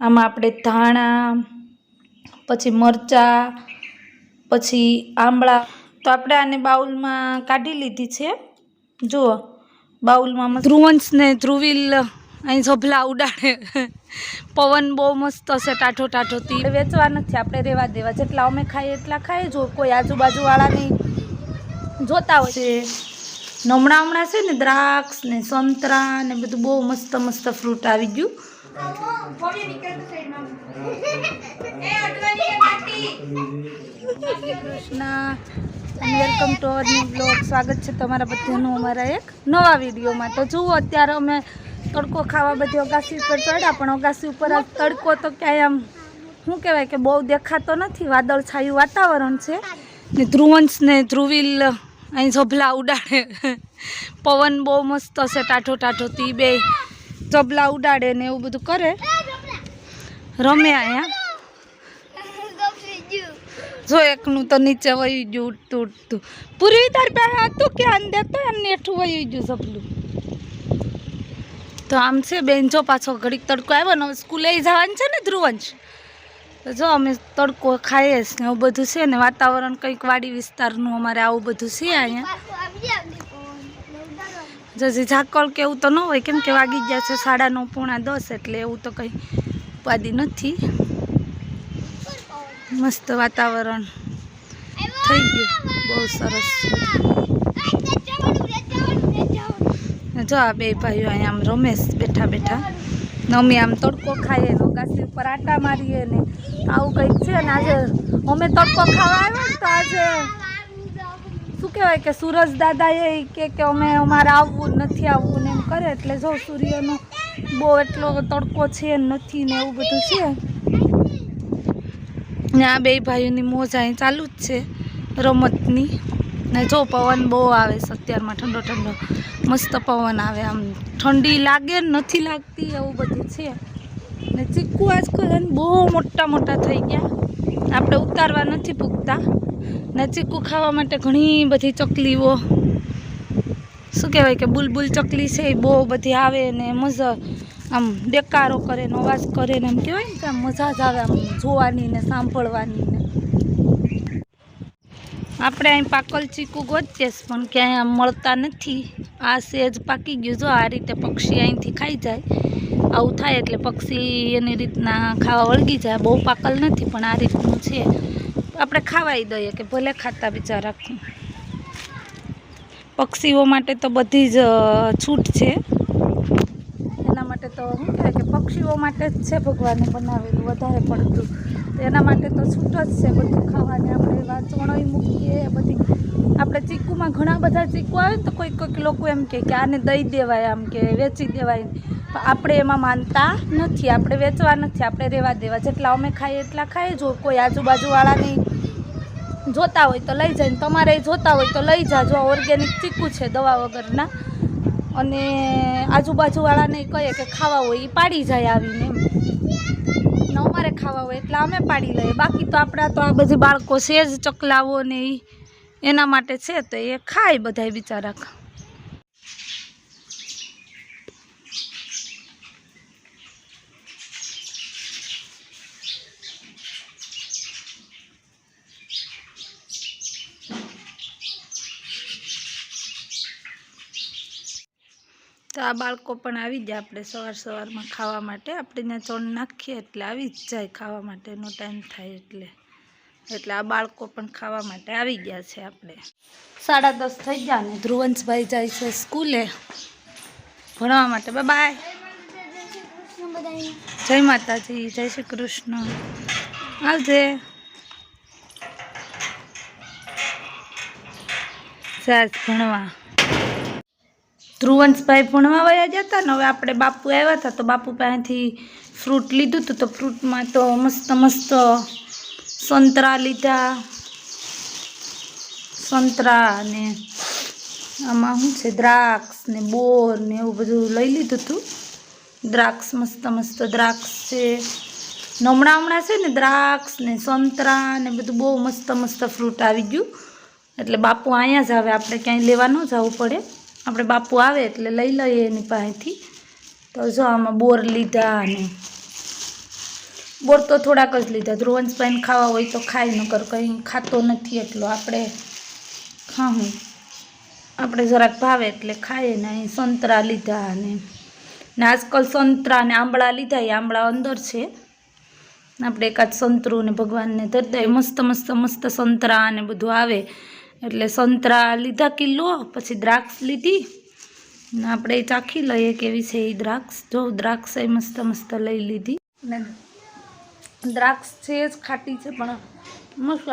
આમાં આપણે ધાણા પછી મરચાં પછી આંબળા. તો આપણે આને બાઉલમાં કાઢી લીધી છે. જુઓ બાઉલમાં ધ્રુવંશને ધ્રુવિલ ધ્રુવીલ અહીં ઝભલા ઉડાડે. પવન બહુ મસ્ત હશે ટાઠો ટાઠો તી વેચવા નથી આપણે રહેવા દેવા. જેટલા અમે ખાઈએ એટલા ખાઈએ. જો કોઈ આજુબાજુવાળાને જોતા હોય. છે. હમણાં હમણાં છે ને દ્રાક્ષ ને સંતરા ને બધું બહુ મસ્ત મસ્ત ફ્રૂટ આવી ગયું. Krishna welcome to our new blog સ્વાગત છે તમારા બધાનું અમારા એક નવા વિડીયોમાં. તો જુઓ, અત્યારે અમે તડકો ખાવા બધી અગાસી ઉપર ચડ્યા, પણ અગાસી ઉપર આ તડકો તો ક્યાંય આમ, શું કહેવાય કે બહુ દેખાતો નથી. વાદળ છાયું વાતાવરણ છે. ને ધ્રુવંશને ધ્રુવીલ અહીં ઝભલા ઉડાડે. પવન બહુ મસ્ત છે ટાઠો ટાઠો તી બે. ઝભલા ઉડાડે ને એવું બધું કરે. રમે અહીંયા. જો એકનું તો નીચે વહી ગયું ઉઠતું ઉઠતું પૂરી તાર પાસે હતું કે અંદર તો એમને હેઠું વહી ગયું સપલું તો આમ છે બેન, જો પાછો ઘડીક તડકો આવ્યો ને સ્કૂલે જવાનું છે ને ધ્રુવંશ? તો જો અમે તડકો ખાઈએ છીએ એવું બધું છે ને, વાતાવરણ કંઈક વાડી વિસ્તારનું અમારે આવું બધું છે અહીંયા. જજી ઝાકળ કે એવું તો ન હોય, કેમ કે વાગી ગયા છે સાડા નવ, પોણા દસ એટલે એવું તો કંઈ ઉપાધિ નથી. મસ્ત વાતાવરણ થઈ ગયું, બહુ સરસ. જો આ બે ભાઈઓ અહીંયા આમ રમેશ બેઠા બેઠા નમી આમ તડકો ખાઈએ ને ગાસી ઉપર આટા મારીએ ને આવું કંઈક છે ને આજે અમે તડકો ખાવા આવ્યા ને તો આજે શું કહેવાય કે સૂરજ દાદા એ કે કે અમે અમારે આવવું નથી આવવું ને એમ કરે, એટલે જો સૂર્યનો બહુ એટલો તડકો છે નથી ને એવું બધું છે. ને આ બે ભાઈઓની મોજ અહીં ચાલુ જ છે રમતની. ને જો પવન બહુ આવે છે અત્યારમાં, ઠંડો ઠંડો. મસ્ત પવન આવે આમ. ઠંડી લાગે નથી લાગતી એવું બધું છે. ને ચીકુ આજકાલ બહુ મોટા મોટા થઈ ગયા. આપણે ઉતારવા નથી પૂગતા. ને ચીકુ ખાવા માટે ઘણી બધી ચકલીઓ. શું કહેવાય કે બુલબુલ ચકલી છે, એ બહુ બધી આવે ને મજા આમ દેકારો કરે ને અવાજ કરે ને એમ કહેવાય ને કે આમ મજા જ આવે આમ જોવાની ને સાંભળવાની ને. આપણે અહીં પાકલ ચીકુ ગોતીએ પણ ક્યાંય આમ મળતા નથી. આ સેજ પાકી ગયું જો, આ રીતે પક્ષી અહીંથી ખાઈ જાય. આવું થાય એટલે પક્ષી એની રીતના ખાવા વળગી જાય. બહુ પાકલ નથી, પણ આ રીતનું છે. આપણે ખાવાઈ દઈએ કે ભલે ખાતા બિચારા. પક્ષીઓ માટે તો બધી જ છૂટ છે. એના માટે તો શું કહેવાય કે પક્ષીઓ માટે જ છે ભગવાને બનાવેલું, વધારે પડતું. તો એના માટે તો છૂટ જ છે બધું ખાવાની. આપણે વાંચવણોય મૂકીએ, બધી. આપણે ચીકુમાં ઘણા બધા ચીકુ આવે ને તો કોઈક કોઈક લોકો એમ કહે કે આને દઈ દેવાય, આમ કે વેચી દેવાય. આપણે એમાં માનતા નથી. આપણે વેચવા નથી. આપણે રહેવા દેવા. જેટલા અમે ખાઈએ એટલા ખાઈએ જો. કોઈ આજુબાજુવાળાની જોતા હોય તો લઈ જાય તમારે જોતા હોય તો લઈ જાજો. ઓર્ગેનિક ચીકુ છે દવા વગરના. અને આજુબાજુવાળાને કહીએ કે ખાવા હોય એ પાડી જાય આવીને એમ. ને અમારે ખાવા હોય એટલે અમે પાડી લઈએ. બાકી તો આપણા તો આ બધી બાળકો છે જ ચકલાવો ને એ એના માટે છે તો એ ખાય બધાય બિચારા તો આ બાળકો પણ આવી જાય આપણે સવાર સવારમાં ખાવા માટે. આપણે ત્યાં ચોણ નાખીએ એટલે આવી જ જાય ખાવા માટેનો ટાઈમ થાય એટલે. એટલે આ બાળકો પણ ખાવા માટે આવી ગયા છે આપણે. સાડા દસ થઈ ગયા ને ધ્રુવંશભાઈ જાય છે સ્કૂલે. ભણવા માટે. બાય. જય માતાજી, જય શ્રી કૃષ્ણ. આવજે. સાસ ભણવા. ધ્રુવંશભાઈ ભણવા વયા જતા ને હવે આપણે બાપુ આવ્યા હતા તો બાપુ પાસેથી ફ્રૂટ લીધું હતું તો ફ્રૂટમાં તો મસ્ત મસ્ત સંતરા લીધા. સંતરા ને આમાં શું છે? દ્રાક્ષ ને બોર ને એવું બધું લઈ લીધું હતું. દ્રાક્ષ મસ્ત મસ્ત દ્રાક્ષ છે. હમણાં હમણાં છે ને દ્રાક્ષ ને સંતરા ને બધું બહુ મસ્ત મસ્ત ફ્રૂટ આવી ગયું. એટલે બાપુ અહીંયા જ આવે આપણે ક્યાંય લેવા ન જવું પડે. આપણે બાપુ આવે એટલે લઈ લઈએ એની પાસેથી. તો જો આમાં બોર લીધા અને બોર તો થોડાક જ લીધા. ધ્રુવંશ પાઈને ખાવા હોય તો ખાય, નકર કંઈ ખાતો નથી એટલો આપણે ખાવું આપણે જરાક ભાવે એટલે ખાઈએ ને અહીં સંતરા લીધા અને ને આજકાલ સંતરા ને આંબળા લીધા. એ આંબળા અંદર છે. આપણે એકાદ સંતરું ને ભગવાનને ધરતા મસ્ત મસ્ત મસ્ત સંતરા અને બધું આવે. એટલે સંતરા લીધા કિલો, પછી દ્રાક્ષ લીધી. ને આપણે ચાખી લઈએ કેવી છે એ દ્રાક્ષ. જો દ્રાક્ષ એ મસ્ત મસ્ત લઈ લીધી. ને દ્રાક્ષ છે જ ખાટી છે, પણ મસ્ત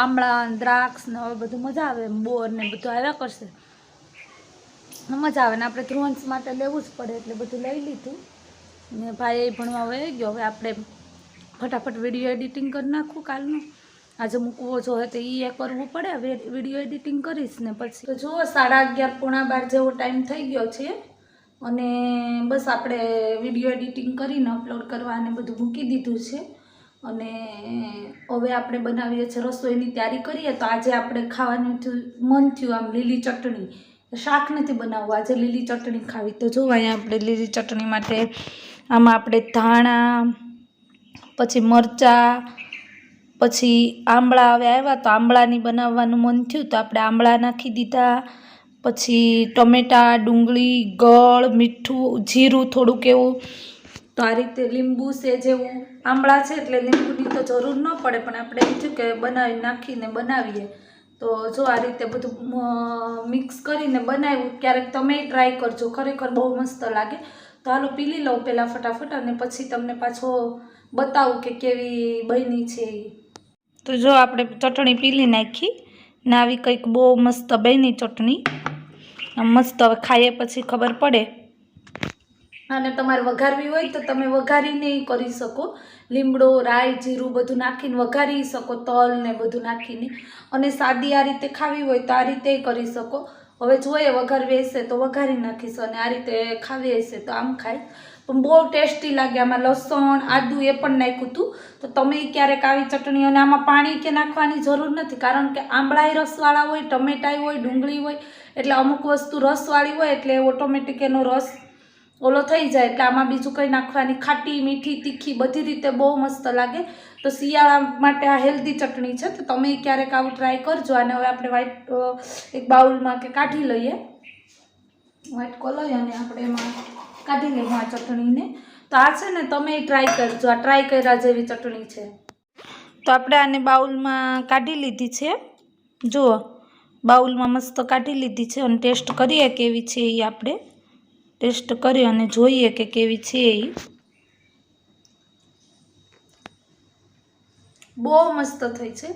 આમળા દ્રાક્ષ ને હવે બધું મજા આવે બોર ને બધું આવ્યા કરશે. મજા આવે ને આપણે ધ્રુવંશ માટે લેવું જ પડે એટલે બધું લઈ લીધું. ને ભાઈ ભણવા વહી ગયો. હવે આપણે ફટાફટ વીડિયો એડિટિંગ કરી નાખું કાલનું. આજે મૂકવો જો તો એ કરવું પડે વીડિયો એડિટિંગ કરીશ ને પછી. તો જુઓ, સાડા અગિયાર પોણા બાર જેવો ટાઈમ થઈ ગયો છે. અને બસ આપણે વીડિયો એડિટિંગ કરીને અપલોડ કરવા અને બધું મૂકી દીધું છે. અને હવે આપણે બનાવીએ છીએ રસોઈની તૈયારી કરીએ, તો આજે આપણે ખાવાનું થયું, મન થયું આમ લીલી ચટણી. શાક નથી બનાવવું, આજે લીલી ચટણી ખાવી. તો જો અહીંયા આપણે લીલી ચટણી માટે આમાં આપણે ધાણા, પછી મરચાં પછી આંબળા હવે આવ્યા તો આંબળાની બનાવવાનું મન થયું તો આપણે આંબળા નાખી દીધા. પછી ટમેટાં, ડુંગળી, ગળ, મીઠું, જીરું થોડુંક એવું. તો આ રીતે લીંબુ છે જેવું આંબળા છે એટલે લીંબુની તો જરૂર ન પડે પણ આપણે એમ થયું કે બનાવી નાખીને બનાવીએ. તો જો આ રીતે બધું મિક્સ કરીને બનાવ્યું, ક્યારેક તમે ટ્રાય કરજો. ખરેખર બહુ મસ્ત લાગે. તો હાલો પીલી લઉં પહેલાં ફટાફટ અને પછી તમને પાછો બતાવું કે કેવી બની છે એ તો જો આપણે ચટણી પીલી નાખી ને આવી કંઈક બહુ મસ્ત બની ચટણી. મસ્ત હવે ખાઈએ પછી ખબર પડે. અને તમારે વઘારવી હોય તો તમે વઘારીને કરી શકો. લીમડો, રાઈ, જીરું બધું નાખીને વઘારી શકો, તલ ને બધું નાખીને. અને સાદી આ રીતે ખાવી હોય તો આ રીતે કરી શકો. હવે જોઈએ વઘારવી હશે તો વઘારી નાખીશ અને આ રીતે ખાવી હશે તો આમ ખાય. પણ બહુ ટેસ્ટી લાગે આમાં લસણ, આદુ એ પણ નાખ્યું હતું તો તમે ક્યારેક આવી ચટણી અને આમાં પાણી કે નાખવાની જરૂર નથી, કારણ કે આંબળાઈ રસવાળા હોય, ટમેટાઈ હોય, ડુંગળી હોય, એટલે અમુક વસ્તુ રસવાળી હોય એટલે ઓટોમેટિક એનો રસ ઓલો થઈ જાય એટલે આમાં બીજું કંઈ નાખવાની ખાટી, મીઠી, તીખી બધી રીતે બહુ મસ્ત લાગે. તો શિયાળા માટે આ હેલ્ધી ચટણી છે. તો તમે ક્યારેક આવું ટ્રાય કરજો. અને હવે આપણે વ્હાઈટ એક બાઉલમાં કે કાઢી લઈએ. વ્હાઈટ કોલર અને આપણે એમાં કાઢી લઈએ આ ચટણીને. તો આ છે ને તમે ટ્રાય કરજો. આ ટ્રાય કર્યા જેવી ચટણી છે. તો આપણે આને બાઉલમાં કાઢી લીધી છે. જુઓ, બાઉલમાં મસ્ત કાઢી લીધી છે અને ટેસ્ટ કરીએ કેવી છે એ આપણે. ટેસ્ટ કરી અને જોઈએ કે કેવી છે એ બહુ મસ્ત થઈ છે.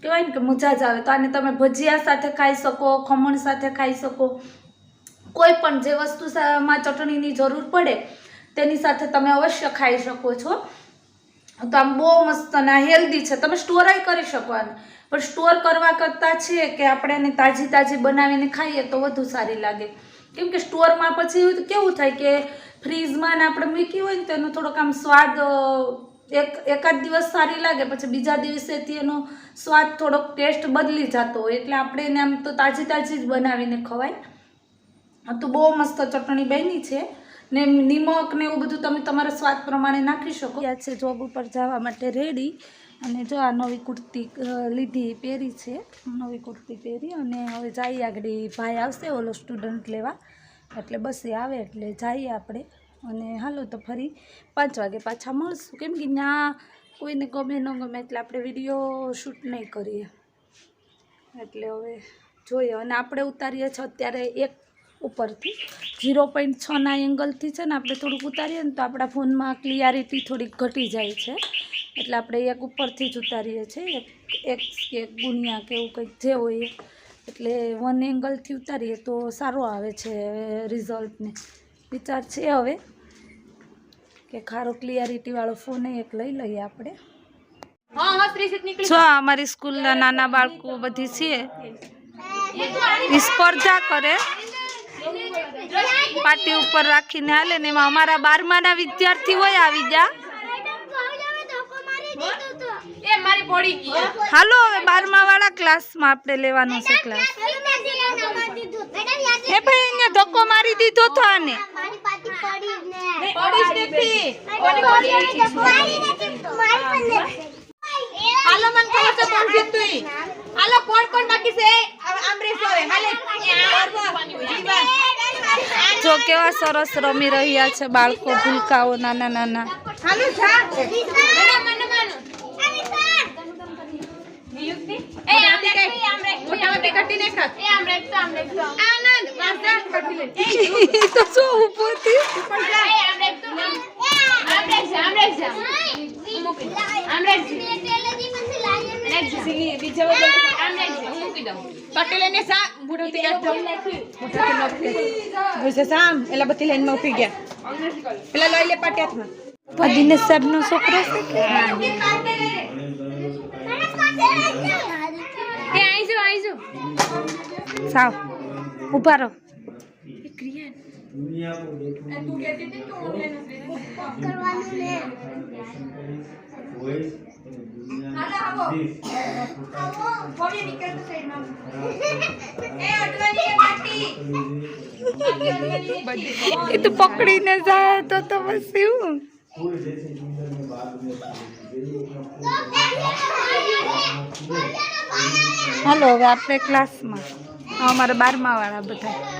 કહેવાય ને કે મજા જ આવે. તો આને તમે ભજીયા સાથે ખાઈ શકો, ખમણ સાથે ખાઈ શકો. કોઈ પણ જે વસ્તુ માં ચટણીની જરૂર પડે, તેની સાથે તમે અવશ્ય ખાઈ શકો છો. તો આમ બહુ મસ્ત અને હેલ્ધી છે. તમે સ્ટોરાય કરી શકો પણ સ્ટોર કરવા કરતાં છે કે આપણે એને તાજી તાજી બનાવીને ખાઈએ તો વધુ સારી લાગે. કેમ કે સ્ટોરમાં પછી કેવું થાય કે ફ્રીઝમાં ને આપણે મૂકી હોય ને તો એનો થોડોક આમ સ્વાદ એક, એકાદ દિવસ સારી લાગે, પછી બીજા દિવસેથી એનો સ્વાદ થોડોક ટેસ્ટ બદલી જતો હોય. એટલે આપણે એને આમ તો તાજી તાજી જ બનાવીને ખવાય. તો બહુ મસ્ત ચટણી બની છે. ને નિમક ને એવું બધું તમે તમારા સ્વાદ પ્રમાણે નાખી શકો. છે જોબ ઉપર જવા માટે રેડી અને જો આ નવી કુર્તી લીધી, પહેરી છે. નવી કુર્તી પહેરી અને હવે જઈએ આગળ. ભાઈ આવશે, ઓલો સ્ટુડન્ટ લેવા. એટલે બસ આવે, એટલે જઈએ આપણે. અને હાલો તો ફરી પાંચ વાગે પાછા મળશું. કેમ કે ત્યાં કોઈને ગમે ન ગમે, એટલે આપણે વીડિયો શૂટ નહીં કરીએ. એટલે હવે જોઈએ. અને આપણે ઉતારીએ છીએ અત્યારે એક ઉપરથી. ઝીરો પોઈન્ટ છના એંગલથી છે ને આપણે થોડુંક ઉતારીએ ને તો આપણા ફોનમાં ક્લિયારિટી થોડીક ઘટી જાય છે. એટલે આપણે એક ઉપરથી જ ઉતારીએ છીએ એક એક કે એક ગુણ્યા કે એવું કંઈક જે હોય એટલે વન એંગલથી ઉતારીએ તો સારો આવે છે રિઝલ્ટને વિચાર છે હવે કે ખારો ક્લિયરિટીવાળો ફોન એક લઈ લઈએ આપણે. જો અમારી સ્કૂલના નાના બાળકો બધી છે સ્પર્ધા કરે. પાટી ઉપર રાખીને હાલે ને એમાં અમારા બારમાના વિદ્યાર્થી હોય આવી જા. એ મારી પડી ગઈ. હાલો હવે બારમા વાળા ક્લાસમાં આપણે લેવાનો છે ક્લાસ હે ભાઈ અહીંયા ધક્કો મારી દીધો તો આને. પડી જ નથી. કોની બોડી હાલો મન કહો તો કોણ જીતું હાલો કોણ કોણ બાકી છે? આમરેશ હવે. હાલે. જો કેવા સરસ રમી રહ્યા છે બાળકો ભૂલકાઓ નાના નાના. હાલો જા. નિયુક્તિ એ આમરેશ કઈ આમરેશ મોટામાંથી કટી ને ખાત એ આમરેશ તો આમરેશ તો આનંદ વાસા કટી લે ઈ તો શું ઊભો થી એ આમરેશ તો આમરેશ જા આમરેશ જા આમરેશ જી બીજા વગર આમરેશ જા હું મૂકી દઉં કટી લઈને સા બુડો થી કાઢ દઉં મોટાથી નોખી હવે સામ એલા બધી લાઈન માં ઉભી ગયા પેલા લઈ લે પાટી હાથમાં પદીને સાહેબ નો છોકરો છે કે એ આઈજો સાવ. ઊભા રહો. એ તો પકડીને જાય તો તો પછી હું હાલો હવે આપણે ક્લાસમાં અમારા બારમા વાળા બધા.